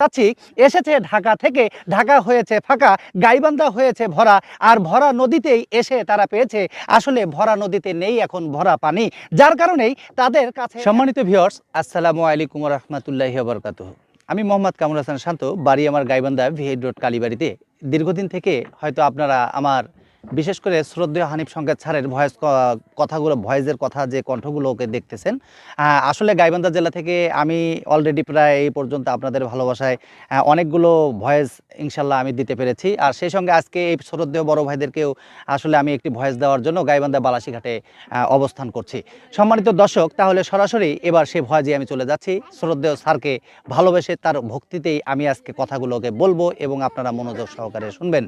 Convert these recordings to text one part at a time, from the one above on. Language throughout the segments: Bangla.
চাচ্ছি এসেছে ঢাকা থেকে। ঢাকা হয়েছে ফাঁকা, গাইবান্ধা হয়েছে ভরা, আর ভরা নদীতেই এসে তারা পেয়েছে। আসলে ভরা নদীতে নেই এখন ভরা পানি। যার কারণেই তাদের কাছে সম্মানিত ভিউয়ার্স আসসালামু আলাইকুম রহমতুল্লাহি বরকাত আমি মোহাম্মদ কামরুল হাসান শান্ত, বাড়ি আমার গাইবান্ধা ভিহেড রোড কালীবাড়িতে। দীর্ঘদিন থেকে হয়তো আপনারা আমার বিশেষ করে শ্রদ্ধেয় হানিফ সংকেত স্যারের ভয়েস কথাগুলো, ভয়েসের কথা যে কণ্ঠগুলোকে দেখতেছেন। আসলে গাইবান্ধা জেলা থেকে আমি অলরেডি প্রায় এই পর্যন্ত আপনাদের ভালোবাসায় অনেকগুলো ভয়েস ইনশাল্লাহ আমি দিতে পেরেছি। আর সেই সঙ্গে আজকে এই শ্রদ্ধেয় বড় ভাইদেরকেও আসলে আমি একটি ভয়েস দেওয়ার জন্য গাইবান্ধা বালাসীঘাটে অবস্থান করছি। সম্মানিত দর্শক, তাহলে সরাসরি এবার সেই ভয়েসে আমি চলে যাচ্ছি। শ্রদ্ধেয় স্যারকে ভালোবেসে তার ভক্তিতেই আমি আজকে কথাগুলোকে বলব এবং আপনারা মনোযোগ সহকারে শুনবেন।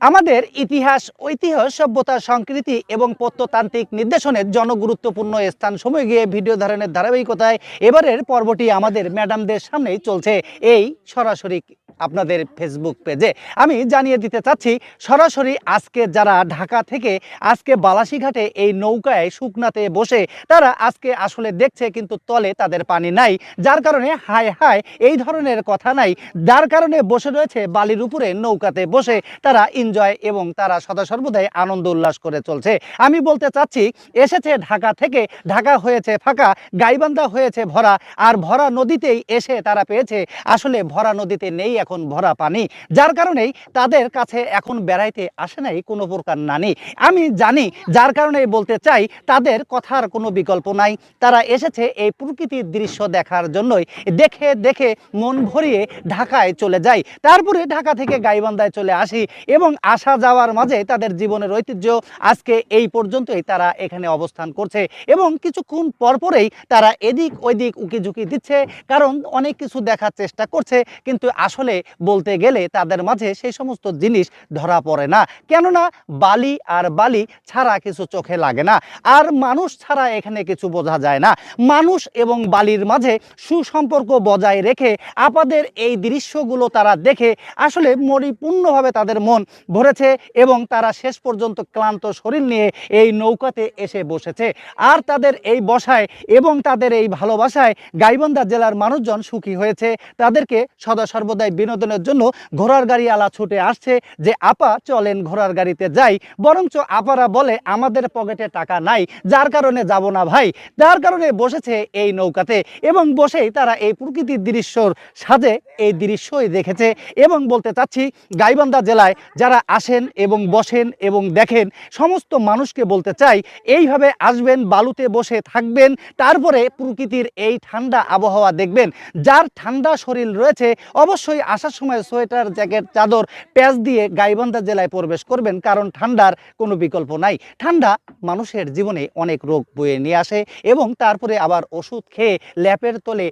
আমাদের ইতিহাস, ঐতিহ্য, সভ্যতা, সংস্কৃতি এবং প্রত্নতান্ত্রিক নির্দেশনের জনগুরুত্বপূর্ণ স্থান সময় গিয়ে ভিডিও ধারণের ধারাবাহিকতায় এবারের পর্বটি আমাদের ম্যাডামদের সামনেই চলছে। এই সরাসরি আপনাদের ফেসবুক পেজে আমি জানিয়ে দিতে চাচ্ছি, সরাসরি আজকে যারা ঢাকা থেকে আজকে বালাসীঘাটে এই নৌকায় শুকনাতে বসে, তারা আজকে আসলে দেখছে কিন্তু তলে তাদের পানি নাই। যার কারণে হায় হায়, এই ধরনের কথা নাই। যার কারণে বসে রয়েছে বালির উপরে নৌকাতে বসে, তারা এনজয় এবং তারা সদা সর্বদাই আনন্দ উল্লাস করে চলছে। আমি বলতে চাচ্ছি, এসেছে ঢাকা থেকে, ঢাকা হয়েছে ফাঁকা, গাইবান্ধা হয়েছে ভরা, আর ভরা নদীতেই এসে তারা পেয়েছে। আসলে ভরা নদীতে নেই এখন ভরা পানি, যার কারণেই তাদের কাছে এখন বেড়াইতে আসে নাই কোনো প্রকার নানি। আমি জানি, যার কারণে বলতে চাই, তাদের কথার কোনো বিকল্প নাই। তারা এসেছে এই প্রকৃতির দৃশ্য দেখার জন্যই। দেখে দেখে মন ভরিয়ে ঢাকায় চলে যাই। তারপরে ঢাকা থেকে গাইবান্ধায় চলে আসি এবং আসা যাওয়ার মাঝে তাদের জীবনের ঐতিহ্য আজকে এই পর্যন্তই তারা এখানে অবস্থান করছে এবং কিছুক্ষণ পরপরেই তারা এদিক ওইদিক উকি ঝুঁকি দিচ্ছে, কারণ অনেক কিছু দেখার চেষ্টা করছে, কিন্তু আসলে বলতে গেলে তাদের মাঝে সেই সমস্ত জিনিস ধরা পড়ে না। কেননা বালি আর বালি ছাড়া কিছু চোখে লাগে না। আর মানুষ ছাড়া এখানে কিছু বোঝা যায় না। মানুষ এবং বালির মাঝে সুসম্পর্ক বজায় রেখে আপাদের এই দৃশ্যগুলো তারা দেখে আসলে পরিপূর্ণভাবে তাদের মন ভরেছে এবং তারা শেষ পর্যন্ত ক্লান্ত শরীর নিয়ে এই নৌকাতে এসে বসেছে। আর তাদের এই বসায় এবং তাদের এই ভালোবাসায় গাইবান্ধা জেলার মানুষজন সুখী হয়েছে। তাদেরকে সদা সর্বদাই বিনোদনের জন্য ঘোড়ার গাড়ি আলা ছুটে আসছে যে, আপা, চলেন ঘোড়ার গাড়িতে যাই। বরঞ্চ আপারা বলে, আমাদের পকেটে টাকা নাই, যার কারণে যাব না ভাই। যার কারণে বসেছে এই নৌকাতে এবং বসেই তারা এই প্রকৃতির দৃশ্যর সাজে এই দৃশ্যই দেখেছে এবং বলতে চাচ্ছি, গাইবান্ধা জেলায় যারা আসেন এবং বসেন এবং দেখেন, সমস্ত মানুষকে বলতে চাই, এইভাবে আসবেন, বালুতে বসে থাকবেন, তারপরে প্রকৃতির এই ঠান্ডা আবহাওয়া দেখবেন। যার ঠান্ডা শরীর রয়েছে, অবশ্যই আসার সময় সোয়েটার, জ্যাকেট, চাদর, প্যাঁচ দিয়ে গাইবান্ধা জেলায় প্রবেশ করবেন, কারণ ঠান্ডার কোনো বিকল্প নাই। ঠান্ডা মানুষের জীবনে অনেক রোগ বয়ে নিয়ে আসে এবং তারপরে আবার ওষুধ খেয়ে ল্যাপের তলে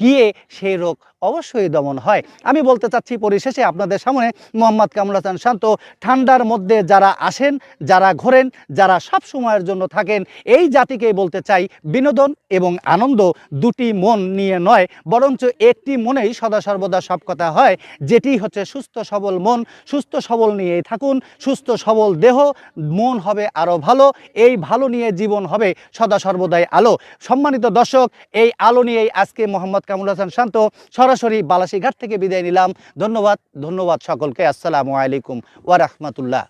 গিয়ে সেই রোগ অবশ্যই দমন হয়। আমি বলতে চাচ্ছি পরিশেষে আপনাদের সামনে মোহাম্মদ কামরুল হাসান শান্ত। ঠান্ডার মধ্যে যারা আসেন, যারা ঘোরেন, যারা সব সময়ের জন্য থাকেন, এই জাতিকেই বলতে চাই বিনোদন এবং আনন্দ দুটি মন নিয়ে নয়, বরঞ্চ একটি মনেই সদা সর্বদা সব কথা হয়, যেটি হচ্ছে সুস্থ সবল মন। সুস্থ সবল নিয়েই থাকুন, সুস্থ সবল দেহ, মন হবে আরও ভালো, এই ভালো নিয়ে জীবন হবে সদা সর্বদাই আলো। সম্মানিত দর্শক, এই আলো নিয়েই আজকে মোহাম্মদ কামরুল হাসান শান্ত। সরাসরি বালাসীঘাট থেকে বিদায় নিলাম। ধন্যবাদ ধন্যবাদ সকলকে। আসসালামু আলাইকুম ওয়া রাহমাতুল্লাহ।